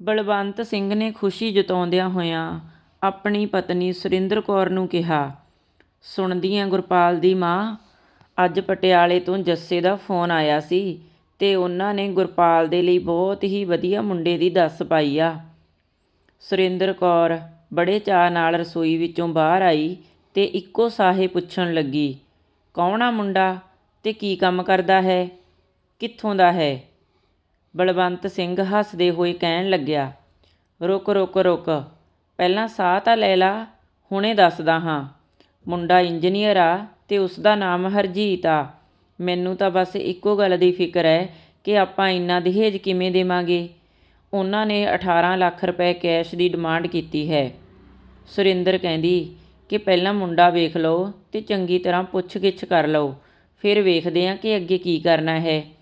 ਬਲਵੰਤ ਸਿੰਘ ਨੇ ਖੁਸ਼ੀ ਜਤਾਉਂਦਿਆਂ ਹੋਇਆਂ ਆਪਣੀ ਪਤਨੀ ਸੁਰਿੰਦਰ ਕੌਰ ਨੂੰ ਕਿਹਾ, ਸੁਣਦੀ ਆਂ ਗੁਰਪਾਲ ਦੀ ਮਾਂ? ਅੱਜ ਪਟਿਆਲੇ ਤੋਂ ਜੱਸੇ ਦਾ ਫੋਨ ਆਇਆ ਸੀ ਤੇ ਉਹਨਾਂ ਨੇ ਗੁਰਪਾਲ ਦੇ ਲਈ ਬਹੁਤ ਹੀ ਵਧੀਆ ਮੁੰਡੇ ਦੀ ਦੱਸ ਪਾਈ ਆ। ਸੁਰਿੰਦਰ ਕੌਰ ਬੜੇ ਚਾਅ ਨਾਲ ਰਸੋਈ ਵਿੱਚੋਂ ਬਾਹਰ ਆਈ ਤੇ ਇੱਕੋ ਸਾਹੇ ਪੁੱਛਣ ਲੱਗੀ, ਕੌਣ ਆ ਮੁੰਡਾ ਤੇ ਕੀ ਕੰਮ ਕਰਦਾ ਹੈ? ਕਿੱਥੋਂ ਦਾ ਹੈ? ਬਲਵੰਤ ਸਿੰਘ ਹੱਸਦੇ ਹੋਏ ਕਹਿਣ ਲੱਗਿਆ, ਰੁਕ ਰੁਕ ਰੁਕ, ਪਹਿਲਾਂ ਸਾਹ ਤਾਂ ਲੈ ਲਾ, ਹੁਣੇ ਦੱਸਦਾ ਹਾਂ। ਮੁੰਡਾ ਇੰਜੀਨੀਅਰ ਆ ਤੇ ਉਸ ਦਾ ਨਾਮ ਹਰਜੀਤ ਆ। ਮੈਨੂੰ ਤਾਂ ਬਸ ਇੱਕੋ ਗੱਲ ਦੀ ਫਿਕਰ ਹੈ ਕਿ ਆਪਾਂ ਇੰਨਾ ਦਹੇਜ ਕਿਵੇਂ ਦੇਵਾਂਗੇ? ਉਹਨਾਂ ਨੇ 18 ਲੱਖ ਰੁਪਏ ਕੈਸ਼ ਦੀ ਡਿਮਾਂਡ ਕੀਤੀ ਹੈ। ਸੁਰਿੰਦਰ ਕਹਿੰਦੀ ਕਿ ਪਹਿਲਾਂ ਮੁੰਡਾ ਵੇਖ ਲਓ ਤੇ ਚੰਗੀ ਤਰ੍ਹਾਂ ਪੁੱਛ-ਗਿੱਛ ਕਰ ਲਓ, ਫਿਰ ਵੇਖਦੇ ਹਾਂ ਕਿ ਅੱਗੇ ਕੀ ਕਰਨਾ ਹੈ।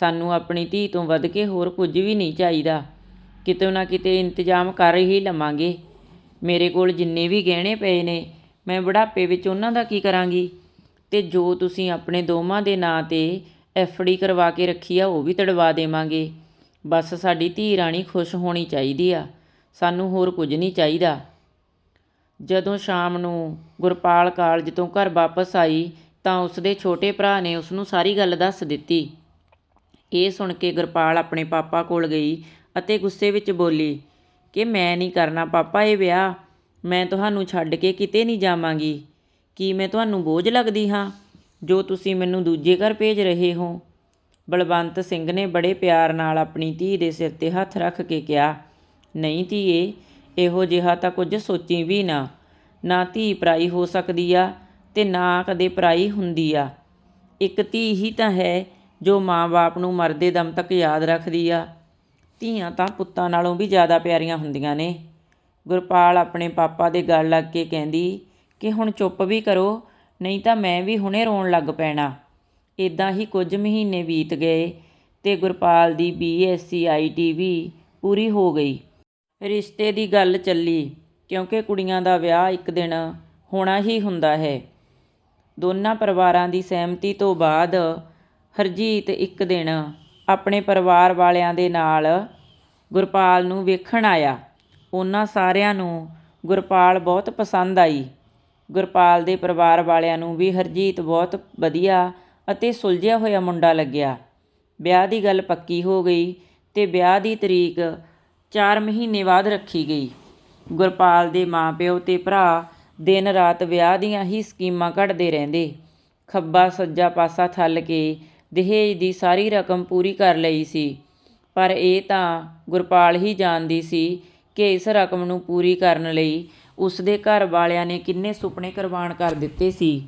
ਸਾਨੂੰ ਆਪਣੀ ਧੀ ਤੋਂ ਵੱਧ ਕੇ ਹੋਰ ਕੁਝ ਵੀ ਨਹੀਂ ਚਾਹੀਦਾ। ਕਿਤੇ ਨਾ ਕਿਤੇ ਇੰਤਜ਼ਾਮ ਕਰ ਹੀ ਲਵਾਂਗੇ। ਮੇਰੇ ਕੋਲ ਜਿੰਨੇ ਵੀ ਗਹਿਣੇ ਪਏ ਨੇ, ਮੈਂ ਬੁਢਾਪੇ ਵਿੱਚ ਉਹਨਾਂ ਦਾ ਕੀ ਕਰਾਂਗੀ? ਤੇ ਜੋ ਤੁਸੀਂ ਆਪਣੇ ਦੋਵਾਂ ਦੇ ਨਾਂ ਤੇ ਐਫਡੀ ਕਰਵਾ ਕੇ ਰੱਖੀ ਆ, ਉਹ ਵੀ ਤੜਵਾ ਦੇਵਾਂਗੇ। ਬਸ ਸਾਡੀ ਧੀ ਰਾਣੀ ਖੁਸ਼ ਹੋਣੀ ਚਾਹੀਦੀ ਆ। ਸਾਨੂੰ ਹੋਰ ਕੁਝ ਨਹੀਂ ਚਾਹੀਦਾ। ਜਦੋਂ ਸ਼ਾਮ ਨੂੰ ਗੁਰਪਾਲ ਕਾਲਜ ਤੋਂ ਘਰ ਵਾਪਸ ਆਈ, ਤਾਂ ਉਸਦੇ ਛੋਟੇ ਭਰਾ ਨੇ ਉਸ ਨੂੰ ਸਾਰੀ ਗੱਲ ਦੱਸ ਦਿੱਤੀ। ਇਹ ਸੁਣ ਕੇ ਗੁਰਪਾਲ ਆਪਣੇ ਪਾਪਾ ਕੋਲ ਗਈ ਅਤੇ ਗੁੱਸੇ ਵਿੱਚ ਬੋਲੀ, ਕਿ ਮੈਂ ਨਹੀਂ ਕਰਨਾ ਪਾਪਾ ਇਹ ਵਿਆਹ। ਮੈਂ ਤੁਹਾਨੂੰ ਛੱਡ ਕੇ ਕਿਤੇ ਨਹੀਂ ਜਾਵਾਂਗੀ। ਕੀ ਮੈਂ ਤੁਹਾਨੂੰ ਬੋਝ ਲੱਗਦੀ ਹਾਂ ਜੋ ਤੁਸੀਂ ਮੈਨੂੰ ਦੂਜੇ ਘਰ ਭੇਜ ਰਹੇ ਹੋ? ਬਲਵੰਤ ਸਿੰਘ ਨੇ ਬੜੇ ਪਿਆਰ ਨਾਲ ਆਪਣੀ ਧੀ ਦੇ ਸਿਰ ਤੇ ਹੱਥ ਰੱਖ ਕੇ ਕਿਹਾ, ਨਹੀਂ ਧੀਏ, ਇਹੋ ਜਿਹਾ ਤਾਂ ਕੁਝ ਸੋਚੀ ਵੀ ਨਾ। ਨਾ ਧੀ ਪਰਾਈ ਹੋ ਸਕਦੀ ਆ ਤੇ ਨਾ ਕਦੇ ਪਰਾਈ ਹੁੰਦੀ ਆ। ਇੱਕ ਧੀ ਹੀ ਤਾਂ ਹੈ ਜੋ ਮਾਂ-ਬਾਪ ਨੂੰ ਮਰਦੇ ਦਮ ਤੱਕ ਯਾਦ ਰੱਖਦੀ ਆ, ਧੀਆਂ ਤਾਂ ਪੁੱਤਾਂ ਨਾਲੋਂ ਵੀ ਜ਼ਿਆਦਾ ਪਿਆਰੀਆਂ ਹੁੰਦੀਆਂ ਨੇ। ਗੁਰਪਾਲ ਆਪਣੇ ਪਾਪਾ ਦੇ ਗੱਲ ਲੱਗ ਕੇ ਕਹਿੰਦੀ ਕਿ ਹੁਣ ਚੁੱਪ ਵੀ ਕਰੋ, ਨਹੀਂ ਤਾਂ ਮੈਂ ਵੀ ਹੁਣੇ ਰੋਣ ਲੱਗ ਪੈਣਾ। ਇਦਾਂ ਹੀ ਕੁਝ ਮਹੀਨੇ ਬੀਤ ਗਏ ਤੇ ਗੁਰਪਾਲ ਦੀ ਬੀਐਸਸੀ ਆਈਟੀ ਵੀ ਪੂਰੀ ਹੋ ਗਈ। ਰਿਸ਼ਤੇ ਦੀ ਗੱਲ ਚੱਲੀ, ਕਿਉਂਕਿ ਕੁੜੀਆਂ ਦਾ ਵਿਆਹ ਇੱਕ ਦਿਨ ਹੋਣਾ ਹੀ ਹੁੰਦਾ ਹੈ। ਦੋਨਾਂ ਪਰਿਵਾਰਾਂ ਦੀ ਸਹਿਮਤੀ ਤੋਂ ਬਾਅਦ ਹਰਜੀਤ ਇੱਕ ਦਿਨ ਆਪਣੇ ਪਰਿਵਾਰ ਵਾਲਿਆਂ ਦੇ ਨਾਲ ਗੁਰਪਾਲ ਨੂੰ ਵੇਖਣ ਆਇਆ। ਉਹਨਾਂ ਸਾਰਿਆਂ ਨੂੰ ਗੁਰਪਾਲ ਬਹੁਤ ਪਸੰਦ ਆਈ। ਗੁਰਪਾਲ ਦੇ ਪਰਿਵਾਰ ਵਾਲਿਆਂ ਨੂੰ ਵੀ ਹਰਜੀਤ ਬਹੁਤ ਵਧੀਆ ਅਤੇ ਸੁਲਝਿਆ ਹੋਇਆ ਮੁੰਡਾ ਲੱਗਿਆ। ਵਿਆਹ ਦੀ ਗੱਲ ਪੱਕੀ ਹੋ ਗਈ ਤੇ ਵਿਆਹ ਦੀ ਤਰੀਕ 4 ਮਹੀਨੇ ਬਾਅਦ ਰੱਖੀ ਗਈ। ਗੁਰਪਾਲ ਦੇ ਮਾਪਿਓ ਤੇ ਭਰਾ ਦਿਨ ਰਾਤ ਵਿਆਹ ਦੀਆਂ ਹੀ ਸਕੀਮਾਂ ਘੜਦੇ ਰਹਿੰਦੇ। ਖੱਬਾ ਸੱਜਾ ਪਾਸਾ ਥੱਲ ਕੇ ਦਹੇਜ ਦੀ ਸਾਰੀ ਰਕਮ ਪੂਰੀ ਕਰ ਲਈ ਸੀ। ਪਰ ਇਹ ਤਾਂ ਗੁਰਪਾਲ ਹੀ ਜਾਣਦੀ ਸੀ ਕਿ ਇਸ ਰਕਮ ਨੂੰ ਪੂਰੀ ਕਰਨ ਲਈ ਉਸ ਦੇ ਘਰ ਵਾਲਿਆਂ ਨੇ ਕਿੰਨੇ ਸੁਪਨੇ ਕੁਰਬਾਨ ਕਰ ਦਿੱਤੇ ਸੀ।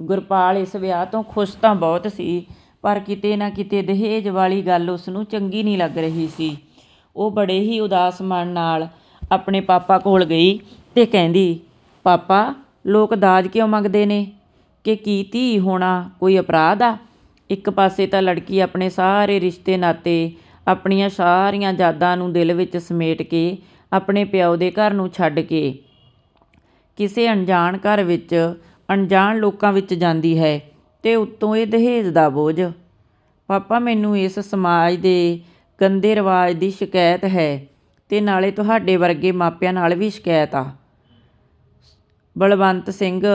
ਗੁਰਪਾਲ ਇਸ ਵਿਆਹ ਤੋਂ ਖੁਸ਼ ਤਾਂ ਬਹੁਤ ਸੀ, ਪਰ ਕਿਤੇ ਨਾ ਕਿਤੇ ਦਹੇਜ ਵਾਲੀ ਗੱਲ ਉਸ ਨੂੰ ਚੰਗੀ ਨਹੀਂ ਲੱਗ ਰਹੀ ਸੀ। ਉਹ ਬੜੇ ਹੀ ਉਦਾਸ ਮਨ ਨਾਲ ਆਪਣੇ ਪਾਪਾ ਕੋਲ ਗਈ ਤੇ ਕਹਿੰਦੀ, ਪਾਪਾ, ਲੋਕ ਦਾਜ ਕਿਉਂ ਮੰਗਦੇ ਨੇ? ਕਿ ਕੀ ਧੀ ਹੋਣਾ ਕੋਈ ਅਪਰਾਧ ਆ? ਇੱਕ ਪਾਸੇ ਤਾਂ ਲੜਕੀ ਆਪਣੇ ਸਾਰੇ ਰਿਸ਼ਤੇ ਨਾਤੇ ਆਪਣੀਆਂ ਸਾਰੀਆਂ ਯਾਦਾਂ ਨੂੰ ਦਿਲ ਵਿੱਚ ਸਮੇਟ ਕੇ ਆਪਣੇ ਪਿਓ ਦੇ ਘਰ ਨੂੰ ਛੱਡ ਕੇ ਕਿਸੇ ਅਣਜਾਣ ਘਰ ਵਿੱਚ, ਅਣਜਾਣ ਲੋਕਾਂ ਵਿੱਚ ਜਾਂਦੀ ਹੈ ਤੇ ਉੱਤੋਂ ਇਹ ਦਹੇਜ ਦਾ ਬੋਝ। ਪਾਪਾ, ਮੈਨੂੰ ਇਸ ਸਮਾਜ ਦੇ ਗੰਦੇ ਰਿਵਾਜ ਦੀ ਸ਼ਿਕਾਇਤ ਹੈ ਤੇ ਨਾਲੇ ਤੁਹਾਡੇ ਵਰਗੇ ਮਾਪਿਆਂ ਨਾਲ ਵੀ ਸ਼ਿਕਾਇਤ ਆ। ਬਲਵੰਤ ਸਿੰਘ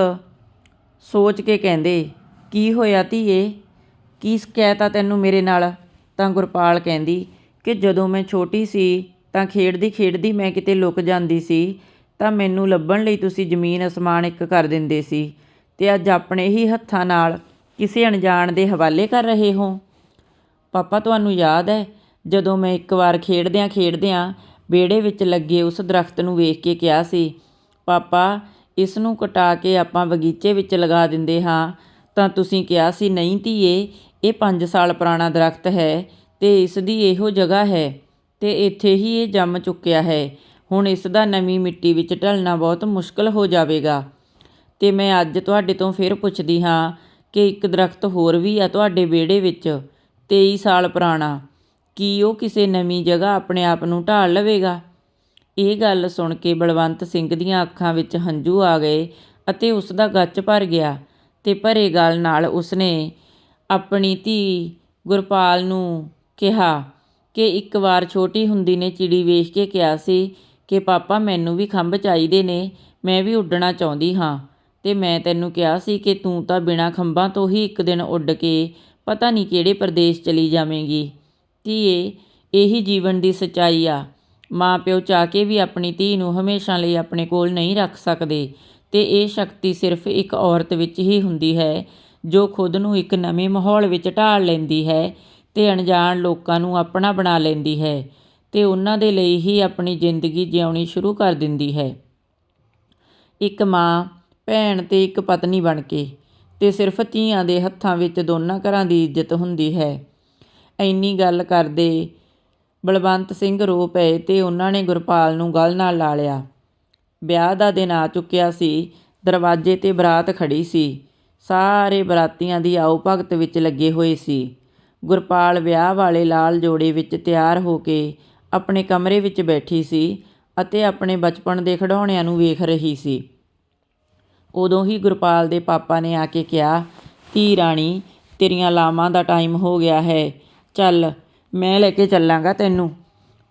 ਸੋਚ ਕੇ ਕਹਿੰਦੇ, ਕੀ ਹੋਇਆ ਧੀਏ? ਕੀ ਸ਼ਿਕਾਇਤ ਆ ਤੈਨੂੰ ਮੇਰੇ ਨਾਲ? ਤਾਂ ਗੁਰਪਾਲ ਕਹਿੰਦੀ ਕਿ ਜਦੋਂ ਮੈਂ ਛੋਟੀ ਸੀ, ਤਾਂ ਖੇਡਦੀ ਖੇਡਦੀ ਮੈਂ ਕਿਤੇ ਲੁਕ ਜਾਂਦੀ ਸੀ, ਤਾਂ ਮੈਨੂੰ ਲੱਭਣ ਲਈ ਤੁਸੀਂ ਜ਼ਮੀਨ ਅਸਮਾਨ ਇੱਕ ਕਰ ਦਿੰਦੇ ਸੀ। ਤੇ ਅੱਜ ਆਪਣੇ ਹੀ ਹੱਥਾਂ ਨਾਲ ਕਿਸੇ ਅਣਜਾਣ ਦੇ ਹਵਾਲੇ ਕਰ ਰਹੇ ਹੋ? ਪਾਪਾ, ਤੁਹਾਨੂੰ ਯਾਦ ਹੈ, ਜਦੋਂ ਮੈਂ ਇੱਕ ਵਾਰ ਖੇਡਦਿਆਂ ਖੇਡਦਿਆਂ ਵਿਹੜੇ ਵਿੱਚ ਲੱਗੇ ਉਸ ਦਰਖਤ ਨੂੰ ਵੇਖ ਕੇ ਕਿਹਾ ਸੀ, ਪਾਪਾ, ਇਸ ਨੂੰ ਕਟਾ ਕੇ ਆਪਾਂ ਬਗੀਚੇ ਵਿੱਚ ਲਗਾ ਦਿੰਦੇ ਹਾਂ ਤਾਂ ਤੁਸੀਂ ਕਿਹਾ ਸੀ, ਨਹੀਂ ਧੀਏ, ਇਹ ਪੰਜ ਸਾਲ ਪੁਰਾਣਾ ਦਰੱਖਤ ਹੈ ਅਤੇ ਇਸ ਦੀ ਇਹੋ ਜਗ੍ਹਾ ਹੈ ਅਤੇ ਇੱਥੇ ਹੀ ਇਹ ਜੰਮ ਚੁੱਕਿਆ ਹੈ। ਹੁਣ ਇਸ ਦਾ ਨਵੀਂ ਮਿੱਟੀ ਵਿੱਚ ਢਲਣਾ ਬਹੁਤ ਮੁਸ਼ਕਲ ਹੋ ਜਾਵੇਗਾ ਅਤੇ ਮੈਂ ਅੱਜ ਤੁਹਾਡੇ ਤੋਂ ਫਿਰ ਪੁੱਛਦੀ ਹਾਂ ਕਿ ਇੱਕ ਦਰਖਤ ਹੋਰ ਵੀ ਆ ਤੁਹਾਡੇ ਵਿਹੜੇ ਵਿੱਚ, ਤੇਈ ਸਾਲ ਪੁਰਾਣਾ। ਕੀ ਉਹ ਕਿਸੇ ਨਵੀਂ ਜਗ੍ਹਾ ਆਪਣੇ ਆਪ ਨੂੰ ਢਾਲ ਲਵੇਗਾ? ਇਹ ਗੱਲ ਸੁਣ ਕੇ ਬਲਵੰਤ ਸਿੰਘ ਦੀਆਂ ਅੱਖਾਂ ਵਿੱਚ ਹੰਝੂ ਆ ਗਏ ਅਤੇ ਉਸ ਦਾ ਗੱਚ ਭਰ ਗਿਆ। ਅਤੇ ਭਰੇ ਗਲ ਨਾਲ ਉਸਨੇ ਆਪਣੀ ਧੀ ਗੁਰਪਾਲ ਨੂੰ ਕਿਹਾ ਕਿ ਇੱਕ ਵਾਰ ਛੋਟੀ ਹੁੰਦੀ ਨੇ ਚਿੜੀ ਵੇਖ ਕੇ ਕਿਹਾ ਸੀ ਕਿ, ਪਾਪਾ, ਮੈਨੂੰ ਵੀ ਖੰਭ ਚਾਹੀਦੇ ਨੇ, ਮੈਂ ਵੀ ਉੱਡਣਾ ਚਾਹੁੰਦੀ ਹਾਂ। ਅਤੇ ਮੈਂ ਤੈਨੂੰ ਕਿਹਾ ਸੀ ਕਿ ਤੂੰ ਤਾਂ ਬਿਨਾਂ ਖੰਭਾਂ ਤੋਂ ਹੀ ਇੱਕ ਦਿਨ ਉੱਡ ਕੇ ਪਤਾ ਨਹੀਂ ਕਿਹੜੇ ਪ੍ਰਦੇਸ਼ ਚਲੀ ਜਾਵੇਂਗੀ। ਧੀਏ, ਇਹੀ ਜੀਵਨ ਦੀ ਸੱਚਾਈ ਆ। ਮਾਂ ਪਿਓ ਚਾਹ ਕੇ ਵੀ ਆਪਣੀ ਧੀ ਨੂੰ ਹਮੇਸ਼ਾ ਲਈ ਆਪਣੇ ਕੋਲ ਨਹੀਂ ਰੱਖ ਸਕਦੇ। ਅਤੇ ਇਹ ਸ਼ਕਤੀ ਸਿਰਫ ਇੱਕ ਔਰਤ ਵਿੱਚ ਹੀ ਹੁੰਦੀ ਹੈ, ਜੋ ਖੁਦ ਨੂੰ ਇੱਕ ਨਵੇਂ ਮਾਹੌਲ ਵਿੱਚ ਢਾਲ ਲੈਂਦੀ ਹੈ ਅਤੇ ਅਣਜਾਣ ਲੋਕਾਂ ਨੂੰ ਆਪਣਾ ਬਣਾ ਲੈਂਦੀ ਹੈ ਅਤੇ ਉਹਨਾਂ ਦੇ ਲਈ ਹੀ ਆਪਣੀ ਜ਼ਿੰਦਗੀ ਜਿਉਣੀ ਸ਼ੁਰੂ ਕਰ ਦਿੰਦੀ ਹੈ। ਇੱਕ ਮਾਂ, ਭੈਣ ਅਤੇ ਇੱਕ ਪਤਨੀ ਬਣ ਕੇ ਅਤੇ ਸਿਰਫ ਧੀਆਂ ਦੇ ਹੱਥਾਂ ਵਿੱਚ ਦੋਨਾਂ ਘਰਾਂ ਦੀ ਇੱਜ਼ਤ ਹੁੰਦੀ ਹੈ। ਐਨੀ ਗੱਲ ਕਰਦੇ ਬਲਵੰਤ ਸਿੰਘ ਰੋ ਪਏ ਤੇ ਉਹਨਾਂ ਨੇ ਗੁਰਪਾਲ ਨੂੰ ਗਲ ਨਾਲ ਲਾ ਲਿਆ। ਵਿਆਹ ਦਾ ਦਿਨ ਆ ਚੁੱਕਿਆ ਸੀ। ਦਰਵਾਜ਼ੇ ਤੇ ਬਰਾਤ ਖੜੀ ਸੀ। ਸਾਰੇ ਬਰਾਤੀਆਂ ਦੀ ਆਓ ਭਗਤ ਵਿੱਚ ਲੱਗੇ ਹੋਏ ਸੀ। ਗੁਰਪਾਲ ਵਿਆਹ ਵਾਲੇ ਲਾਲ ਜੋੜੇ ਵਿੱਚ ਤਿਆਰ ਹੋ ਕੇ ਆਪਣੇ ਕਮਰੇ ਵਿੱਚ ਬੈਠੀ ਸੀ ਅਤੇ ਆਪਣੇ ਬਚਪਨ ਦੇ ਖਿਡੌਣਿਆਂ ਨੂੰ ਵੇਖ ਰਹੀ ਸੀ। ਉਦੋਂ ਹੀ ਗੁਰਪਾਲ ਦੇ ਪਾਪਾ ਨੇ ਆ ਕੇ ਕਿਹਾ, ਧੀ ਰਾਣੀ, ਤੇਰੀਆਂ ਲਾਵਾਂ ਦਾ ਟਾਈਮ ਹੋ ਗਿਆ ਹੈ। ਚੱਲ, ਮੈਂ ਲੈ ਕੇ ਚੱਲਾਂਗਾ ਤੈਨੂੰ।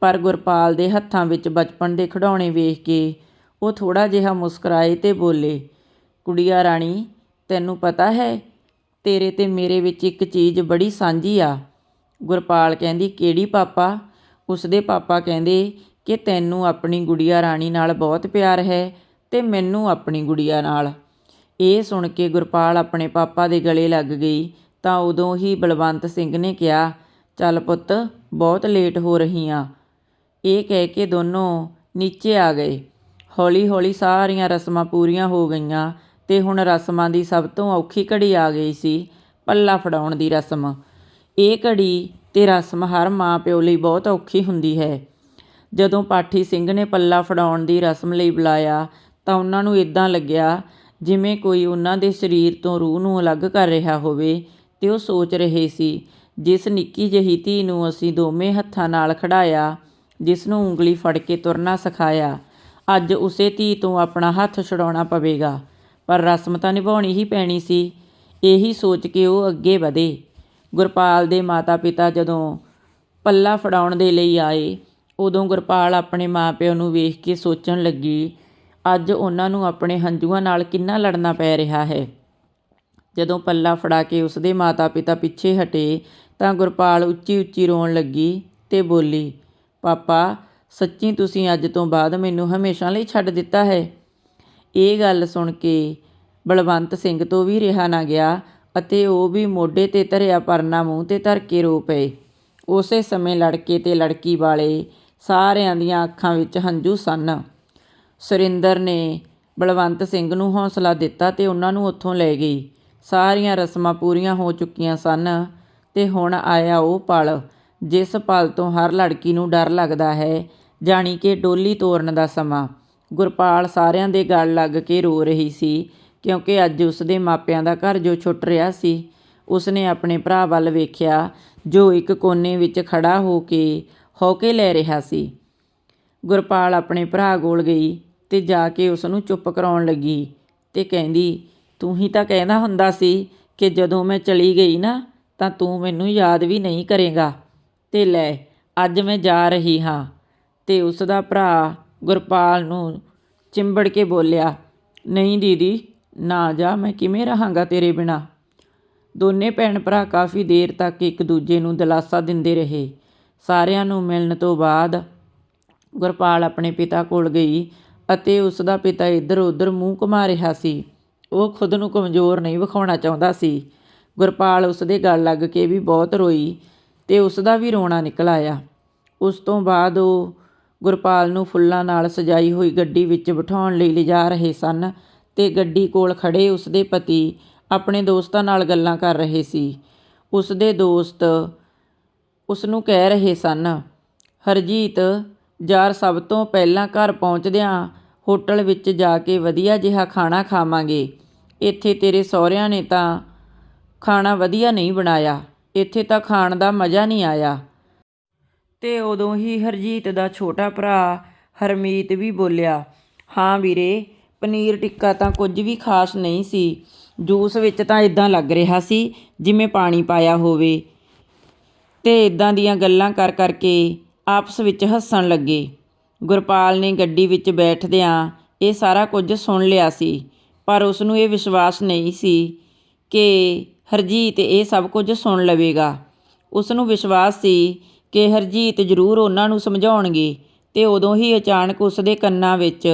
ਪਰ ਗੁਰਪਾਲ ਦੇ ਹੱਥਾਂ ਵਿੱਚ ਬਚਪਨ ਦੇ ਖਿਡੌਣੇ ਵੇਖ ਕੇ ਉਹ ਥੋੜ੍ਹਾ ਜਿਹਾ ਮੁਸਕਰਾਏ ਅਤੇ ਬੋਲੇ, ਕੁੜੀਆ ਰਾਣੀ, ਤੈਨੂੰ ਪਤਾ ਹੈ, ਤੇਰੇ ਤੇ ਮੇਰੇ ਵਿੱਚ ਇੱਕ ਚੀਜ਼ ਬੜੀ ਸਾਂਝੀ ਆ। ਗੁਰਪਾਲ ਕਹਿੰਦੀ, ਕਿਹੜੀ ਪਾਪਾ? ਉਸਦੇ ਪਾਪਾ ਕਹਿੰਦੇ ਕਿ, ਤੈਨੂੰ ਆਪਣੀ ਗੁੜੀਆ ਰਾਣੀ ਨਾਲ ਬਹੁਤ ਪਿਆਰ ਹੈ ਅਤੇ ਮੈਨੂੰ ਆਪਣੀ ਗੁੜੀਆ ਨਾਲ। ਇਹ ਸੁਣ ਕੇ ਗੁਰਪਾਲ ਆਪਣੇ ਪਾਪਾ ਦੇ ਗਲੇ ਲੱਗ ਗਈ, ਤਾਂ ਉਦੋਂ ਹੀ ਬਲਵੰਤ ਸਿੰਘ ਨੇ ਕਿਹਾ, ਚੱਲ ਪੁੱਤ, ਬਹੁਤ ਲੇਟ ਹੋ ਰਹੀ ਆ ਇਹ ਕਹਿ ਕੇ ਦੋਨੋਂ ਨੀਚੇ ਆ ਗਏ। ਹੌਲੀ ਹੌਲੀ ਸਾਰੀਆਂ ਰਸਮਾਂ ਪੂਰੀਆਂ ਹੋ ਗਈਆਂ ਤੇ ਹੁਣ ਰਸਮਾਂ ਦੀ ਸਭ ਤੋਂ ਔਖੀ ਘੜੀ ਆ ਗਈ ਸੀ, ਪੱਲਾ ਫੜਾਉਣ ਦੀ ਰਸਮ। ਇਹ ਘੜੀ ਤੇ ਰਸਮ ਹਰ ਮਾਂ ਪਿਓ ਲਈ ਬਹੁਤ ਔਖੀ ਹੁੰਦੀ ਹੈ। ਜਦੋਂ ਪਾਠੀ ਸਿੰਘ ਨੇ ਪੱਲਾ ਫੜਾਉਣ ਦੀ ਰਸਮ ਲਈ ਬੁਲਾਇਆ ਤਾਂ ਉਹਨਾਂ ਨੂੰ ਇਦਾਂ ਲੱਗਿਆ ਜਿਵੇਂ ਕੋਈ ਉਹਨਾਂ ਦੇ ਸਰੀਰ ਤੋਂ ਰੂਹ ਨੂੰ ਅਲੱਗ ਕਰ ਰਿਹਾ ਹੋਵੇ ਤੇ ਉਹ ਸੋਚ ਰਹੇ ਸੀ, ਜਿਸ ਨਿੱਕੀ ਜਿਹੀ ਧੀ ਨੂੰ ਅਸੀਂ ਦੋਵੇਂ ਹੱਥਾਂ ਨਾਲ ਖੜਾਇਆ, ਜਿਸ ਨੂੰ ਉਂਗਲੀ ਫੜ ਕੇ ਤੁਰਨਾ ਸਿਖਾਇਆ ਅੱਜ ਉਸੇ ਧੀ ਤੋਂ ਆਪਣਾ ਹੱਥ ਛੁਡਾਉਣਾ ਪਵੇਗਾ। ਪਰ ਰਸਮ ਤਾਂ ਨਿਭਾਉਣੀ ਹੀ ਪੈਣੀ ਸੀ। ਇਹੀ ਸੋਚ ਕੇ ਉਹ ਅੱਗੇ ਵਧੇ। ਗੁਰਪਾਲ ਦੇ ਮਾਤਾ-ਪਿਤਾ ਜਦੋਂ ਪੱਲਾ ਫੜਾਉਣ ਦੇ ਲਈ ਆਏ, ਉਦੋਂ ਗੁਰਪਾਲ ਆਪਣੇ ਮਾਪਿਆਂ ਨੂੰ ਵੇਖ ਕੇ ਸੋਚਣ ਲੱਗੀ, ਅੱਜ ਉਹਨਾਂ ਨੂੰ ਆਪਣੇ ਹੰਝੂਆਂ ਨਾਲ ਕਿੰਨਾ ਲੜਨਾ ਪੈ ਰਿਹਾ ਹੈ। ਜਦੋਂ ਪੱਲਾ ਫੜਾ ਕੇ ਉਸਦੇ ਮਾਤਾ-ਪਿਤਾ ਪਿੱਛੇ ਹਟੇ, ਤਾਂ ਗੁਰਪਾਲ ਉੱਚੀ-ਉੱਚੀ ਰੋਣ ਲੱਗੀ ਤੇ ਬੋਲੀ, ਪਾਪਾ ਸੱਚੀ ਤੁਸੀਂ ਅੱਜ ਤੋਂ ਬਾਅਦ ਮੈਨੂੰ ਹਮੇਸ਼ਾ ਲਈ ਛੱਡ ਦਿੱਤਾ ਹੈ। ਇਹ ਗੱਲ ਸੁਣ ਕੇ ਬਲਵੰਤ ਸਿੰਘ ਤੋਂ ਵੀ ਰਿਹਾ ਨਾ ਗਿਆ ਅਤੇ ਉਹ ਵੀ ਮੋਢੇ ਤੇ ਧਰਿਆ ਪਰਨਾ ਮੂੰਹ ਤੇ ਧਰ ਕੇ ਰੋ ਪਏ। ਉਸੇ ਸਮੇਂ ਲੜਕੇ ਤੇ ਲੜਕੀ ਵਾਲੇ ਸਾਰਿਆਂ ਦੀਆਂ ਅੱਖਾਂ ਵਿੱਚ ਹੰਝੂ ਸਨ। ਸੁਰਿੰਦਰ ਨੇ ਬਲਵੰਤ ਸਿੰਘ ਨੂੰ ਹੌਸਲਾ ਦਿੱਤਾ ਤੇ ਉਹਨਾਂ ਨੂੰ ਉੱਥੋਂ ਲੈ ਗਈ। ਸਾਰੀਆਂ ਰਸਮਾਂ ਪੂਰੀਆਂ ਹੋ ਚੁੱਕੀਆਂ ਸਨ ਤੇ ਹੁਣ ਆਇਆ ਉਹ ਪਲ ਜਿਸ ਪਲ ਤੋਂ ਹਰ ਲੜਕੀ ਨੂੰ ਡਰ ਲੱਗਦਾ ਹੈ ਜਾਣੀ ਕਿ ਡੋਲੀ ਤੋਰਨ ਦਾ ਸਮਾਂ। ਗੁਰਪਾਲ ਸਾਰਿਆਂ ਦੇ ਗਲ ਲੱਗ ਕੇ ਰੋ ਰਹੀ ਸੀ, ਕਿਉਂਕਿ ਅੱਜ ਉਸਦੇ ਮਾਪਿਆਂ ਦਾ ਘਰ ਜੋ ਛੁੱਟ ਰਿਹਾ ਸੀ, ਉਸਨੇ ਆਪਣੇ ਭਰਾ ਵੱਲ ਵੇਖਿਆ, ਜੋ ਇੱਕ ਕੋਨੇ ਵਿੱਚ ਖੜਾ ਹੋ ਕੇ ਹੌਕੇ ਲੈ ਰਿਹਾ ਸੀ। ਗੁਰਪਾਲ ਆਪਣੇ ਭਰਾ ਕੋਲ ਗਈ ਤੇ ਜਾ ਕੇ ਉਸ ਨੂੰ ਚੁੱਪ ਕਰਾਉਣ ਲੱਗੀ ਤੇ ਕਹਿੰਦੀ, ਤੂੰ ਹੀ ਤਾਂ ਕਹਿੰਦਾ ਹੁੰਦਾ ਸੀ ਕਿ ਜਦੋਂ ਮੈਂ ਚਲੀ ਗਈ ਨਾ, ਤਾਂ ਤੂੰ ਮੈਨੂੰ ਯਾਦ ਵੀ ਨਹੀਂ ਕਰੇਗਾ। ਤੇ ਲੈ, ਅੱਜ ਮੈਂ ਜਾ ਰਹੀ ਹਾਂ। ਅਤੇ ਉਸ ਦਾ ਭਰਾ ਗੁਰਪਾਲ ਨੂੰ ਚਿੰਬੜ ਕੇ ਬੋਲਿਆ, ਨਹੀਂ ਦੀਦੀ, ਨਾ ਜਾ, ਮੈਂ ਕਿਵੇਂ ਰਹਾਂਗਾ ਤੇਰੇ ਬਿਨਾਂ? ਦੋਨੇ ਭੈਣ ਭਰਾ ਕਾਫੀ ਦੇਰ ਤੱਕ ਇੱਕ ਦੂਜੇ ਨੂੰ ਦਿਲਾਸਾ ਦਿੰਦੇ ਰਹੇ। ਸਾਰਿਆਂ ਨੂੰ ਮਿਲਣ ਤੋਂ ਬਾਅਦ ਗੁਰਪਾਲ ਆਪਣੇ ਪਿਤਾ ਕੋਲ ਗਈ ਅਤੇ ਉਸ ਦਾ ਪਿਤਾ ਇੱਧਰ ਉੱਧਰ ਮੂੰਹ ਘੁਮਾ ਰਿਹਾ ਸੀ। ਉਹ ਖੁਦ ਨੂੰ ਕਮਜ਼ੋਰ ਨਹੀਂ ਵਿਖਾਉਣਾ ਚਾਹੁੰਦਾ ਸੀ। ਗੁਰਪਾਲ ਉਸ ਦੇ ਗਲ ਲੱਗ ਕੇ ਵੀ ਬਹੁਤ ਰੋਈ ਤੇ ਉਸ ਦਾ ਵੀ ਰੋਣਾ ਨਿਕਲ ਆਇਆ। ਉਸ ਤੋਂ ਬਾਅਦ ਉਹ ਗੁਰਪਾਲ ਨੂੰ ਫੁੱਲਾਂ ਨਾਲ ਸਜਾਈ ਹੋਈ ਗੱਡੀ ਵਿੱਚ ਬਿਠਾਉਣ ਲਈ ਲਿਜਾ ਰਹੇ ਸਨ ਤੇ ਗੱਡੀ ਕੋਲ ਖੜ੍ਹੇ ਉਸਦੇ ਪਤੀ ਆਪਣੇ ਦੋਸਤਾਂ ਨਾਲ ਗੱਲਾਂ ਕਰ ਰਹੇ ਸੀ। ਉਸਦੇ ਦੋਸਤ ਉਸਨੂੰ ਕਹਿ ਰਹੇ ਸਨ, ਹਰਜੀਤ, ਯਾਰ ਸਭ ਤੋਂ ਪਹਿਲਾਂ ਘਰ ਪਹੁੰਚਦਿਆਂ ਹੋਟਲ ਵਿੱਚ ਜਾ ਕੇ ਵਧੀਆ ਜਿਹਾ ਖਾਣਾ ਖਾਵਾਂਗੇ। ਇੱਥੇ ਤੇਰੇ ਸਹੁਰਿਆਂ ਨੇ ਤਾਂ ਖਾਣਾ ਵਧੀਆ ਨਹੀਂ ਬਣਾਇਆ। ਇੱਥੇ ਤਾਂ ਖਾਣ ਦਾ ਮਜ਼ਾ ਨਹੀਂ ਆਇਆ। ਤੇ ਉਦੋਂ ਹੀ ਹਰਜੀਤ ਦਾ ਛੋਟਾ ਭਰਾ ਹਰਮੀਤ ਵੀ ਬੋਲਿਆ, ਹਾਂ ਵੀਰੇ, ਪਨੀਰ ਟਿੱਕਾ ਤਾਂ ਕੁਝ ਵੀ ਖਾਸ ਨਹੀਂ ਸੀ। ਜੂਸ ਵਿੱਚ ਤਾਂ ਇਦਾਂ ਲੱਗ ਰਿਹਾ ਸੀ ਜਿਵੇਂ ਪਾਣੀ ਪਾਇਆ ਹੋਵੇ। ਤੇ ਇਦਾਂ ਦੀਆਂ ਗੱਲਾਂ ਕਰ ਕਰਕੇ ਆਪਸ ਵਿੱਚ ਹੱਸਣ ਲੱਗੇ। ਗੁਰਪਾਲ ਨੇ ਗੱਡੀ ਵਿੱਚ ਬੈਠਦਿਆਂ ਇਹ ਸਾਰਾ ਕੁਝ ਸੁਣ ਲਿਆ ਸੀ, ਪਰ ਉਸ ਨੂੰ ਇਹ ਵਿਸ਼ਵਾਸ ਨਹੀਂ ਸੀ ਕਿ ਹਰਜੀਤ ਇਹ ਸਭ ਕੁਝ ਸੁਣ ਲਵੇਗਾ। ਉਸ ਨੂੰ ਵਿਸ਼ਵਾਸ ਸੀ ਕਿ ਹਰਜੀਤ ਜ਼ਰੂਰ ਉਹਨਾਂ ਨੂੰ ਸਮਝਾਉਣਗੇ ਤੇ ਉਦੋਂ ਹੀ ਅਚਾਨਕ ਉਸਦੇ ਕੰਨਾਂ ਵਿੱਚ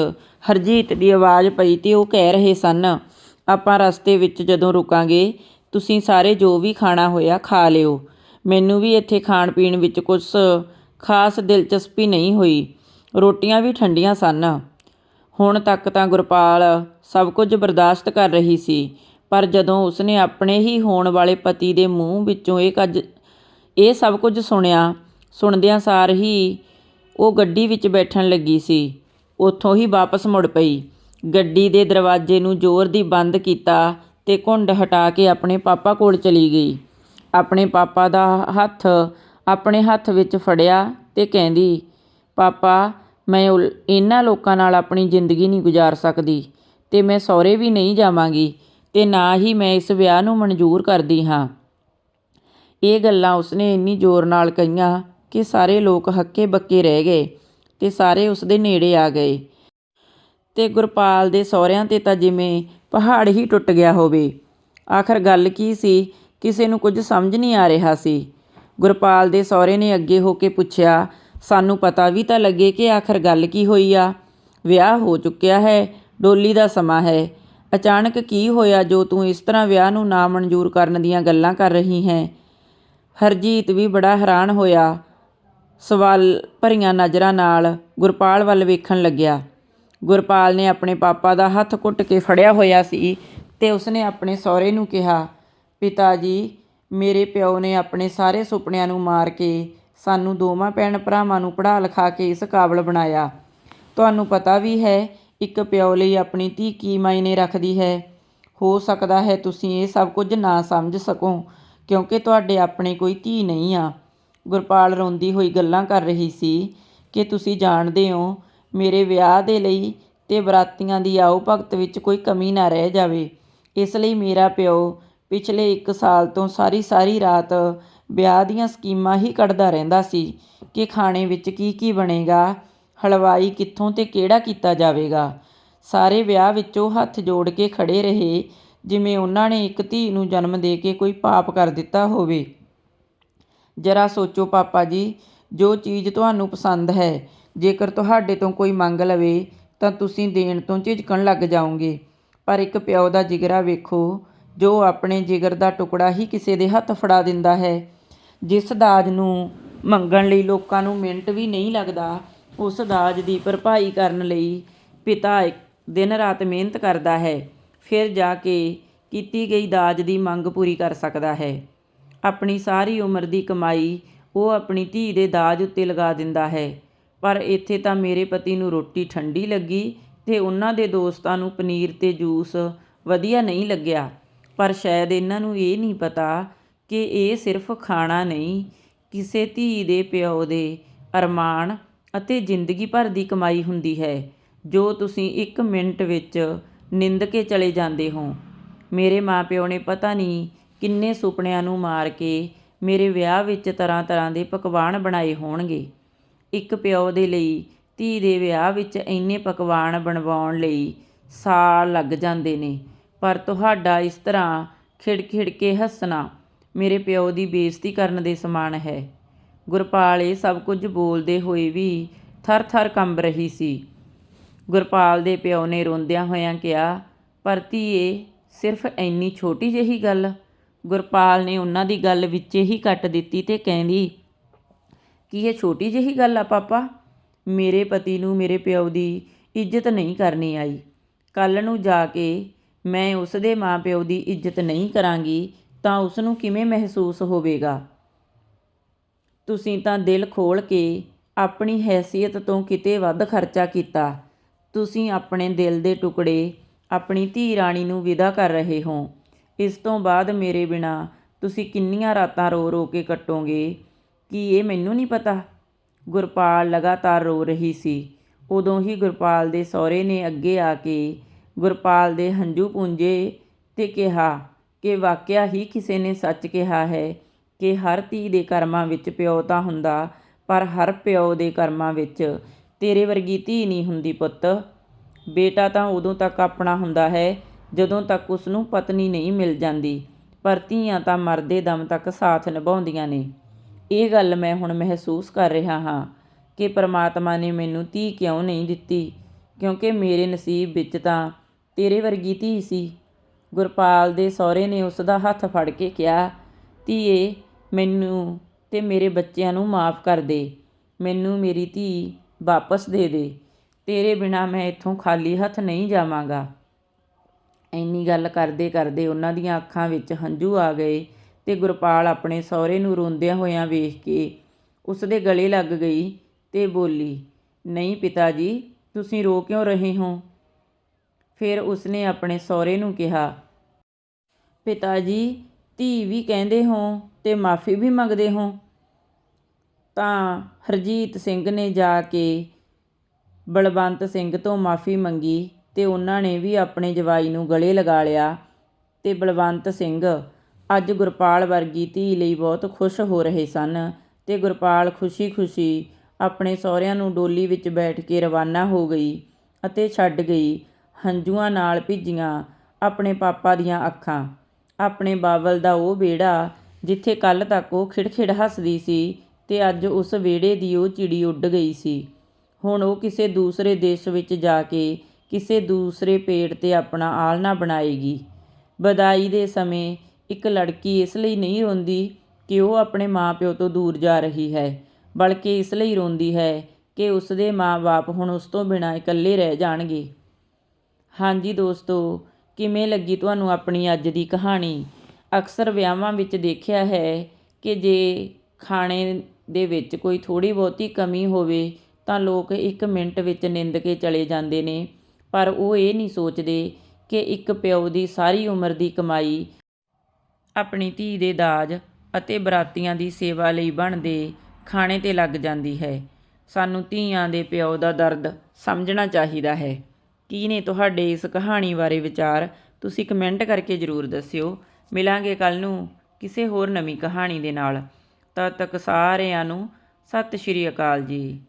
ਹਰਜੀਤ ਦੀ ਆਵਾਜ਼ ਪਈ ਤੇ ਉਹ ਕਹਿ ਰਹੇ ਸਨ, ਆਪਾਂ ਰਸਤੇ ਵਿੱਚ ਜਦੋਂ ਰੁਕਾਂਗੇ, ਤੁਸੀਂ ਸਾਰੇ ਜੋ ਵੀ ਖਾਣਾ ਹੋਇਆ ਖਾ ਲਿਓ। ਮੈਨੂੰ ਵੀ ਇੱਥੇ ਖਾਣ ਪੀਣ ਵਿੱਚ ਕੁਝ ਖਾਸ ਦਿਲਚਸਪੀ ਨਹੀਂ ਹੋਈ। ਰੋਟੀਆਂ ਵੀ ਠੰਡੀਆਂ ਸਨ। ਹੁਣ ਤੱਕ ਤਾਂ ਗੁਰਪਾਲ ਸਭ ਕੁਝ ਬਰਦਾਸ਼ਤ ਕਰ ਰਹੀ ਸੀ, ਪਰ ਜਦੋਂ ਉਸਨੇ ਆਪਣੇ ਹੀ ਹੋਣ ਵਾਲੇ ਪਤੀ ਦੇ ਮੂੰਹ ਵਿੱਚੋਂ ਇਹ ਕੱਜ, ਇਹ ਸਭ ਕੁਝ ਸੁਣਿਆ ਸੁਣਦਿਆਂ ਸਾਰ ਹੀ ਉਹ ਗੱਡੀ ਵਿੱਚ ਬੈਠਣ ਲੱਗੀ ਸੀ। ਉੱਥੋਂ ਹੀ ਵਾਪਸ ਮੁੜ ਪਈ। ਗੱਡੀ ਦੇ ਦਰਵਾਜ਼ੇ ਨੂੰ ਜ਼ੋਰ ਦੀ ਬੰਦ ਕੀਤਾ ਤੇ ਘੁੰਡ ਹਟਾ ਕੇ ਆਪਣੇ ਪਾਪਾ ਕੋਲ ਚਲੀ ਗਈ। ਆਪਣੇ ਪਾਪਾ ਦਾ ਹੱਥ ਆਪਣੇ ਹੱਥ ਵਿੱਚ ਫੜਿਆ ਤੇ ਕਹਿੰਦੀ, ਪਾਪਾ, ਮੈਂ ਉਲ- ਇਹਨਾਂ ਲੋਕਾਂ ਨਾਲ ਆਪਣੀ ਜ਼ਿੰਦਗੀ ਨਹੀਂ ਗੁਜ਼ਾਰ ਸਕਦੀ ਤੇ ਮੈਂ ਸਹੁਰੇ ਵੀ ਨਹੀਂ ਜਾਵਾਂਗੀ ਤੇ ਨਾ ਹੀ ਮੈਂ ਇਸ ਵਿਆਹ ਨੂੰ ਮਨਜ਼ੂਰ ਕਰਦੀ ਹਾਂ। ਇਹ ਗੱਲਾਂ ਉਸਨੇ ਇੰਨੀ ਜ਼ੋਰ ਨਾਲ ਕਹੀਆਂ ਕਿ ਸਾਰੇ ਲੋਕ ਹੱਕੇ ਬੱਕੇ ਰਹਿ ਗਏ ਤੇ ਸਾਰੇ ਉਸਦੇ ਨੇੜੇ ਆ ਗਏ। ਤੇ ਗੁਰਪਾਲ ਦੇ ਸਹੁਰਿਆਂ ਤੇ ਤਾਂ ਜਿਵੇਂ ਪਹਾੜ ਹੀ ਟੁੱਟ ਗਿਆ ਹੋਵੇ। ਆਖਰ ਗੱਲ ਕੀ ਸੀ? ਕਿਸੇ ਨੂੰ ਕੁਝ ਸਮਝ ਨਹੀਂ ਆ ਰਿਹਾ ਸੀ। ਗੁਰਪਾਲ ਦੇ ਸਹੁਰੇ ਨੇ ਅੱਗੇ ਹੋ ਕੇ ਪੁੱਛਿਆ, ਸਾਨੂੰ ਪਤਾ ਵੀ ਤਾਂ ਲੱਗੇ ਕਿ ਆਖਰ ਗੱਲ ਕੀ ਹੋਈ ਆ? ਵਿਆਹ ਹੋ ਚੁੱਕਿਆ ਹੈ, ਡੋਲੀ ਦਾ ਸਮਾਂ ਹੈ। ਅਚਾਨਕ ਕੀ ਹੋਇਆ ਜੋ ਤੂੰ ਇਸ ਤਰ੍ਹਾਂ ਵਿਆਹ ਨੂੰ ਨਾ ਮਨਜ਼ੂਰ ਕਰਨ ਦੀਆਂ ਗੱਲਾਂ ਕਰ ਰਹੀ ਹੈ? ਹਰਜੀਤ ਵੀ ਬੜਾ ਹੈਰਾਨ ਹੋਇਆ। ਸਵਾਲ ਭਰੀਆਂ ਨਜ਼ਰਾਂ ਨਾਲ ਗੁਰਪਾਲ ਵੱਲ ਵੇਖਣ ਲੱਗਿਆ। ਗੁਰਪਾਲ ਨੇ ਆਪਣੇ ਪਾਪਾ ਦਾ ਹੱਥ ਘੁੱਟ ਕੇ ਫੜਿਆ ਹੋਇਆ ਸੀ ਅਤੇ ਉਸਨੇ ਆਪਣੇ ਸਹੁਰੇ ਨੂੰ ਕਿਹਾ, ਪਿਤਾ ਜੀ, ਮੇਰੇ ਪਿਓ ਨੇ ਆਪਣੇ ਸਾਰੇ ਸੁਪਨਿਆਂ ਨੂੰ ਮਾਰ ਕੇ ਸਾਨੂੰ ਦੋਵਾਂ ਭੈਣ ਭਰਾਵਾਂ ਨੂੰ ਪੜ੍ਹਾ ਲਿਖਾ ਕੇ ਇਸ ਕਾਬਲ ਬਣਾਇਆ। ਤੁਹਾਨੂੰ ਪਤਾ ਵੀ ਹੈ, ਇੱਕ ਪਿਓ ਲਈ ਆਪਣੀ ਧੀ ਕੀ ਮਾਇਨੇ ਰੱਖਦੀ ਹੈ। ਹੋ ਸਕਦਾ ਹੈ ਤੁਸੀਂ ਇਹ ਸਭ ਕੁਝ ਨਾ ਸਮਝ ਸਕੋ, ਕਿਉਂਕਿ ਤੁਹਾਡੇ ਆਪਣੇ ਕੋਈ ਧੀ ਨਹੀਂ ਆ। ਗੁਰਪਾਲ ਰੋਂਦੀ ਹੋਈ ਗੱਲਾਂ ਕਰ ਰਹੀ ਸੀ ਕਿ ਤੁਸੀਂ ਜਾਣਦੇ ਹੋ, ਮੇਰੇ ਵਿਆਹ ਦੇ ਲਈ ਅਤੇ ਬਰਾਤੀਆਂ ਦੀ ਆਓ ਭਗਤ ਵਿੱਚ ਕੋਈ ਕਮੀ ਨਾ ਰਹਿ ਜਾਵੇ। ਇਸ ਲਈ ਮੇਰਾ ਪਿਓ ਪਿਛਲੇ ਇੱਕ ਸਾਲ ਤੋਂ ਸਾਰੀ ਸਾਰੀ ਰਾਤ ਵਿਆਹ ਦੀਆਂ ਸਕੀਮਾਂ ਹੀ ਕੱਢਦਾ ਰਹਿੰਦਾ ਸੀ ਕਿ ਖਾਣੇ ਵਿੱਚ ਕੀ ਕੀ ਬਣੇਗਾ, ਹਲਵਾਈ ਕਿੱਥੋਂ ਅਤੇ ਕਿਹੜਾ ਕੀਤਾ ਜਾਵੇਗਾ। ਸਾਰੇ ਵਿਆਹ ਵਿੱਚੋਂ ਹੱਥ ਜੋੜ ਕੇ ਖੜ੍ਹੇ ਰਹੇ, ਜਿਵੇਂ ਉਹਨਾਂ ਨੇ ਇੱਕ ਧੀ ਨੂੰ ਜਨਮ ਦੇ ਕੇ ਕੋਈ ਪਾਪ ਕਰ ਦਿੱਤਾ ਹੋਵੇ। ਜਰਾ ਸੋਚੋ ਪਾਪਾ ਜੀ, ਜੋ ਚੀਜ਼ ਤੁਹਾਨੂੰ ਪਸੰਦ ਹੈ, ਜੇਕਰ ਤੁਹਾਡੇ ਤੋਂ ਕੋਈ ਮੰਗ ਲਵੇ, ਤਾਂ ਤੁਸੀਂ ਦੇਣ ਤੋਂ ਝਿਜਕਣ ਲੱਗ ਜਾਓਗੇ। ਪਰ ਇੱਕ ਪਿਓ ਦਾ ਜਿਗਰਾ ਵੇਖੋ, ਜੋ ਆਪਣੇ ਜਿਗਰ ਦਾ ਟੁਕੜਾ ਹੀ ਕਿਸੇ ਦੇ ਹੱਥ ਫੜਾ ਦਿੰਦਾ ਹੈ। ਜਿਸ ਦਾਜ ਨੂੰ ਮੰਗਣ ਲਈ ਲੋਕਾਂ ਨੂੰ ਮਿੰਟ ਵੀ ਨਹੀਂ ਲੱਗਦਾ, ਉਸ ਦਾਜ ਦੀ ਭਰਪਾਈ ਕਰਨ ਲਈ ਪਿਤਾ ਇੱਕ ਦਿਨ ਰਾਤ ਮਿਹਨਤ ਕਰਦਾ ਹੈ, ਫਿਰ ਜਾ ਕੇ ਕੀਤੀ ਗਈ ਦਾਜ ਦੀ ਮੰਗ ਪੂਰੀ ਕਰ ਸਕਦਾ ਹੈ। ਆਪਣੀ ਸਾਰੀ ਉਮਰ ਦੀ ਕਮਾਈ ਉਹ ਆਪਣੀ ਧੀ ਦੇ ਦਾਜ ਉੱਤੇ ਲਗਾ ਦਿੰਦਾ ਹੈ। ਪਰ ਇੱਥੇ ਤਾਂ ਮੇਰੇ ਪਤੀ ਨੂੰ ਰੋਟੀ ਠੰਡੀ ਲੱਗੀ ਤੇ ਉਹਨਾਂ ਦੇ ਦੋਸਤਾਂ ਨੂੰ ਪਨੀਰ ਤੇ ਜੂਸ ਵਧੀਆ ਨਹੀਂ ਲੱਗਿਆ। ਪਰ ਸ਼ਾਇਦ ਇਹਨਾਂ ਨੂੰ ਇਹ ਨਹੀਂ ਪਤਾ ਕਿ ਇਹ ਸਿਰਫ ਖਾਣਾ ਨਹੀਂ, ਕਿਸੇ ਧੀ ਦੇ ਪਿਓ ਦੇ ਅਰਮਾਨ ਅਤੇ ਜ਼ਿੰਦਗੀ ਭਰ ਦੀ ਕਮਾਈ ਹੁੰਦੀ ਹੈ, ਜੋ ਤੁਸੀਂ ਇੱਕ ਮਿੰਟ ਵਿੱਚ ਨਿੰਦ ਕੇ ਚਲੇ ਜਾਂਦੇ ਹੋ। ਮੇਰੇ ਮਾਪਿਓ ਨੇ ਪਤਾ ਨਹੀਂ ਕਿੰਨੇ ਸੁਪਨਿਆਂ ਨੂੰ ਮਾਰ ਕੇ ਮੇਰੇ ਵਿਆਹ ਵਿੱਚ ਤਰ੍ਹਾਂ ਤਰ੍ਹਾਂ ਦੇ ਪਕਵਾਨ ਬਣਾਏ ਹੋਣਗੇ। ਇੱਕ ਪਿਓ ਦੇ ਲਈ, ਧੀ ਦੇ ਵਿਆਹ ਵਿੱਚ ਇੰਨੇ ਪਕਵਾਨ ਬਣਵਾਉਣ ਲਈ ਸਾਲ ਲੱਗ ਜਾਂਦੇ ਨੇ। ਪਰ ਤੁਹਾਡਾ ਇਸ ਤਰ੍ਹਾਂ ਖਿੜ-ਖਿੜ ਕੇ ਹੱਸਣਾ ਮੇਰੇ ਪਿਓ ਦੀ ਬੇਇੱਜ਼ਤੀ ਕਰਨ ਦੇ ਸਮਾਨ ਹੈ। ਗੁਰਪਾਲ ਇਹ ਸਭ ਕੁਝ ਬੋਲਦੇ ਹੋਏ ਵੀ ਥਰ-ਥਰ ਕੰਬ ਰਹੀ ਸੀ। ਗੁਰਪਾਲ ਦੇ ਪਿਓ ਨੇ ਰੋਂਦਿਆਂ ਹੋਇਆਂ ਕਿਹਾ, ਪਰ ਧੀਏ, ਸਿਰਫ ਇੰਨੀ ਛੋਟੀ ਜਿਹੀ ਗੱਲ ਗੁਰਪਾਲ ਨੇ ਉਹਨਾਂ ਦੀ ਗੱਲ ਵਿੱਚ ਹੀ ਕੱਟ ਦਿੱਤੀ ਤੇ ਕਹਿੰਦੀ, ਕੀ ਇਹ ਛੋਟੀ ਜਿਹੀ ਗੱਲ ਆ ਪਾਪਾ? ਮੇਰੇ ਪਤੀ ਨੂੰ ਮੇਰੇ ਪਿਓ ਦੀ ਇੱਜ਼ਤ ਨਹੀਂ ਕਰਨੀ ਆਈ। ਕੱਲ ਨੂੰ ਜਾ ਕੇ ਮੈਂ ਉਸ ਦੇ ਮਾਪਿਓ ਦੀ ਇੱਜ਼ਤ ਨਹੀਂ ਕਰਾਂਗੀ ਤਾਂ ਉਸ ਨੂੰ ਕਿਵੇਂ ਮਹਿਸੂਸ ਹੋਵੇਗਾ? ਤੁਸੀਂ ਤਾਂ ਦਿਲ ਖੋਲ ਕੇ ਆਪਣੀ ਹੈਸੀਅਤ ਤੋਂ ਕਿਤੇ ਵੱਧ ਖਰਚਾ ਕੀਤਾ। ਤੁਸੀਂ ਆਪਣੇ ਦਿਲ ਦੇ ਟੁਕੜੇ ਆਪਣੀ ਧੀ ਰਾਣੀ ਨੂੰ ਵਿਦਾ ਕਰ ਰਹੇ ਹੋ। ਇਸ ਤੋਂ ਬਾਅਦ ਮੇਰੇ ਬਿਨਾਂ ਤੁਸੀਂ ਕਿੰਨੀਆਂ ਰਾਤਾਂ ਰੋ ਰੋ ਕੇ ਕੱਟੋਗੇ? ਕੀ ਇਹ ਮੈਨੂੰ ਨਹੀਂ ਪਤਾ? ਗੁਰਪਾਲ ਲਗਾਤਾਰ ਰੋ ਰਹੀ ਸੀ। ਉਦੋਂ ਹੀ ਗੁਰਪਾਲ ਦੇ ਸਹੁਰੇ ਨੇ ਅੱਗੇ ਆ ਕੇ ਗੁਰਪਾਲ ਦੇ ਹੰਝੂ ਪੂੰਝੇ ਤੇ ਕਿਹਾ ਕਿ ਵਾਕਿਆ ਹੀ ਕਿਸੇ ਨੇ ਸੱਚ ਕਿਹਾ ਹੈ ਕਿ ਹਰ ਧੀ ਦੇ ਕਰਮਾਂ ਵਿੱਚ ਪਿਓ ਤਾਂ ਹੁੰਦਾ, ਪਰ ਹਰ ਪਿਓ ਦੇ ਕਰਮਾਂ ਵਿੱਚ ਤੇਰੇ ਵਰਗੀ ਧੀ ਨਹੀਂ ਹੁੰਦੀ ਪੁੱਤ। ਬੇਟਾ ਤਾਂ ਉਦੋਂ ਤੱਕ ਆਪਣਾ ਹੁੰਦਾ ਹੈ ਜਦੋਂ ਤੱਕ ਉਸ ਨੂੰ ਪਤਨੀ ਨਹੀਂ ਮਿਲ ਜਾਂਦੀ, ਪਰ ਧੀਆਂ ਤਾਂ ਮਰਦੇ ਦਮ ਤੱਕ ਸਾਥ ਨਿਭਾਉਂਦੀਆਂ ਨੇ। ਇਹ ਗੱਲ ਮੈਂ ਹੁਣ ਮਹਿਸੂਸ ਕਰ ਰਿਹਾ ਹਾਂ ਕਿ ਪ੍ਰਮਾਤਮਾ ਨੇ ਮੈਨੂੰ ਧੀ ਕਿਉਂ ਨਹੀਂ ਦਿੱਤੀ, ਕਿਉਂਕਿ ਮੇਰੇ ਨਸੀਬ ਵਿੱਚ ਤਾਂ ਤੇਰੇ ਵਰਗੀ ਧੀ ਸੀ। ਗੁਰਪਾਲ ਦੇ ਸਹੁਰੇ ਨੇ ਉਸ ਦਾ ਹੱਥ ਫੜ ਕੇ ਕਿਹਾ, ਧੀਏ, ਮੈਨੂੰ ਤੇ ਮੇਰੇ ਬੱਚਿਆਂ ਨੂੰ ਮਾਫ ਕਰ ਦੇ। ਮੈਨੂੰ ਮੇਰੀ ਧੀ ਵਾਪਸ ਦੇ ਦੇ। ਤੇਰੇ ਬਿਨਾ ਮੈਂ ਇੱਥੋਂ ਖਾਲੀ ਹੱਥ ਨਹੀਂ ਜਾਵਾਂਗਾ। ਇੰਨੀ ਗੱਲ ਕਰਦੇ ਕਰਦੇ ਉਹਨਾਂ ਦੀਆਂ ਅੱਖਾਂ ਵਿੱਚ ਹੰਝੂ ਆ ਗਏ ਤੇ ਗੁਰਪਾਲ ਆਪਣੇ ਸਹੁਰੇ ਨੂੰ ਰੋਂਦਿਆਂ ਹੋਇਆਂ ਵੇਖ ਕੇ ਉਸ ਦੇ ਗਲੇ ਲੱਗ ਗਈ ਤੇ ਬੋਲੀ, ਨਹੀਂ ਪਿਤਾ ਜੀ, ਤੁਸੀਂ ਰੋ ਕਿਉਂ ਰਹੇ ਹੋ? ਫਿਰ ਉਸਨੇ ਆਪਣੇ ਸਹੁਰੇ ਨੂੰ ਕਿਹਾ, ਪਿਤਾ ਜੀ, ਧੀ ਵੀ ਕਹਿੰਦੇ ਹੋ ਤੇ ਮਾਫੀ ਵੀ ਮੰਗਦੇ ਹੋ। ਤਾਂ ਹਰਜੀਤ ਸਿੰਘ ਨੇ ਜਾ ਕੇ ਬਲਵੰਤ ਸਿੰਘ ਤੋਂ ਮਾਫੀ ਮੰਗੀ ਅਤੇ ਉਹਨਾਂ ਨੇ ਵੀ ਆਪਣੇ ਜਵਾਈ ਨੂੰ ਗਲੇ ਲਗਾ ਲਿਆ ਅਤੇ ਬਲਵੰਤ ਸਿੰਘ ਅੱਜ ਗੁਰਪਾਲ ਵਰਗੀ ਧੀ ਲਈ ਬਹੁਤ ਖੁਸ਼ ਹੋ ਰਹੇ ਸਨ ਅਤੇ ਗੁਰਪਾਲ ਖੁਸ਼ੀ-ਖੁਸ਼ੀ ਆਪਣੇ ਸਹੁਰਿਆਂ ਨੂੰ ਡੋਲੀ ਵਿੱਚ ਬੈਠ ਕੇ ਰਵਾਨਾ ਹੋ ਗਈ ਅਤੇ ਛੱਡ ਗਈ, ਹੰਝੂਆਂ ਨਾਲ ਭਿੱਜੀਆਂ ਆਪਣੇ ਪਾਪਾ ਦੀਆਂ ਅੱਖਾਂ। ਆਪਣੇ ਬਾਬਲ ਦਾ ਉਹ ਵਿਹੜਾ ਜਿੱਥੇ ਕੱਲ ਤੱਕ ਉਹ ਖਿੜਖਿੜ ਹੱਸਦੀ ਸੀ ਤੇ ਅੱਜ ਉਸ ਵਿਹੜੇ ਦੀ ਉਹ ਚਿੜੀ ਉੱਡ ਗਈ ਸੀ। ਹੁਣ ਉਹ ਕਿਸੇ ਦੂਸਰੇ ਦੇਸ਼ ਵਿੱਚ ਜਾ ਕੇ ਕਿਸੇ ਦੂਸਰੇ ਪੇੜ ਤੇ ਆਪਣਾ ਆਲਣਾ ਬਣਾਏਗੀ। ਵਿਦਾਈ ਦੇ ਸਮੇਂ ਇੱਕ ਲੜਕੀ ਇਸ ਲਈ ਨਹੀਂ ਰੋਂਦੀ ਕਿ ਉਹ ਆਪਣੇ ਮਾਂ ਪਿਓ ਤੋਂ ਦੂਰ ਜਾ ਰਹੀ ਹੈ, ਬਲਕਿ ਇਸ ਲਈ ਰੋਂਦੀ ਹੈ ਕਿ ਉਸ ਦੇ ਮਾਂ-ਬਾਪ ਹੁਣ ਉਸ ਤੋਂ ਬਿਨਾਂ ਇਕੱਲੇ ਰਹਿ ਜਾਣਗੇ। ਹਾਂਜੀ ਦੋਸਤੋ, ਕਿਵੇਂ ਲੱਗੀ ਤੁਹਾਨੂੰ ਆਪਣੀ ਅੱਜ ਦੀ ਕਹਾਣੀ? ਅਕਸਰ ਵਿਆਹਾਂ ਵਿੱਚ ਦੇਖਿਆ ਹੈ ਕਿ ਜੇ ਖਾਣੇ ਦੇ ਵਿੱਚ ਕੋਈ ਥੋੜੀ ਬਹੁਤੀ ਕਮੀ ਹੋਵੇ ਤਾਂ ਲੋਕ ਇੱਕ ਮਿੰਟ ਵਿੱਚ ਨਿੰਦ ਕੇ ਚਲੇ ਜਾਂਦੇ ਨੇ। ਪਰ ਉਹ ਇਹ ਨਹੀਂ ਸੋਚਦੇ ਕਿ ਇੱਕ ਪਿਓ ਦੀ ਸਾਰੀ ਉਮਰ ਦੀ ਕਮਾਈ ਆਪਣੀ ਧੀ ਦੇ ਦਾਜ ਅਤੇ ਬਰਾਤੀਆਂ ਦੀ ਸੇਵਾ ਲਈ ਬਣਦੇ ਖਾਣੇ ਤੇ ਲੱਗ ਜਾਂਦੀ ਹੈ। ਸਾਨੂੰ ਧੀਆਂ ਦੇ ਪਿਓ ਦਾ ਦਰਦ ਸਮਝਣਾ ਚਾਹੀਦਾ ਹੈ। ਕੀ ਨੇ ਤੁਹਾਡੇ ਇਸ ਕਹਾਣੀ ਬਾਰੇ ਵਿਚਾਰ ਤੁਸੀਂ ਕਮੈਂਟ ਕਰਕੇ ਜ਼ਰੂਰ ਦੱਸਿਓ। ਮਿਲਾਂਗੇ ਕੱਲ ਨੂੰ ਕਿਸੇ ਹੋਰ ਨਵੀਂ ਕਹਾਣੀ ਦੇ ਨਾਲ। ਤਦ ਤੱਕ ਸਾਰਿਆਂ ਨੂੰ ਸਤਿ ਸ਼੍ਰੀ ਅਕਾਲ ਜੀ।